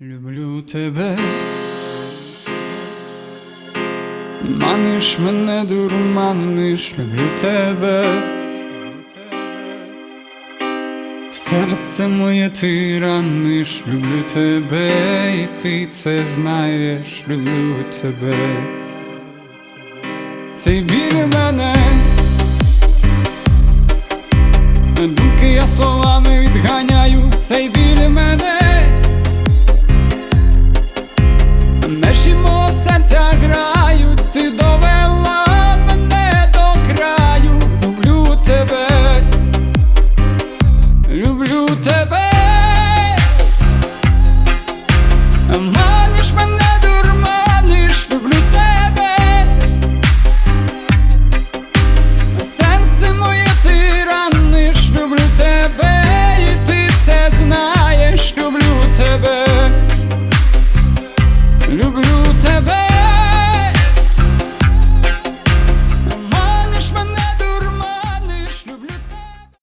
Люблю тебе, маниш мене, дурманиш, люблю тебе. Серце моє ти раниш, люблю тебе, і ти це знаєш, люблю тебе. Цей біль мене, думки я словами відганяю, цей біль мене. серця грають, ти довела мене до краю. Люблю тебе, люблю тебе.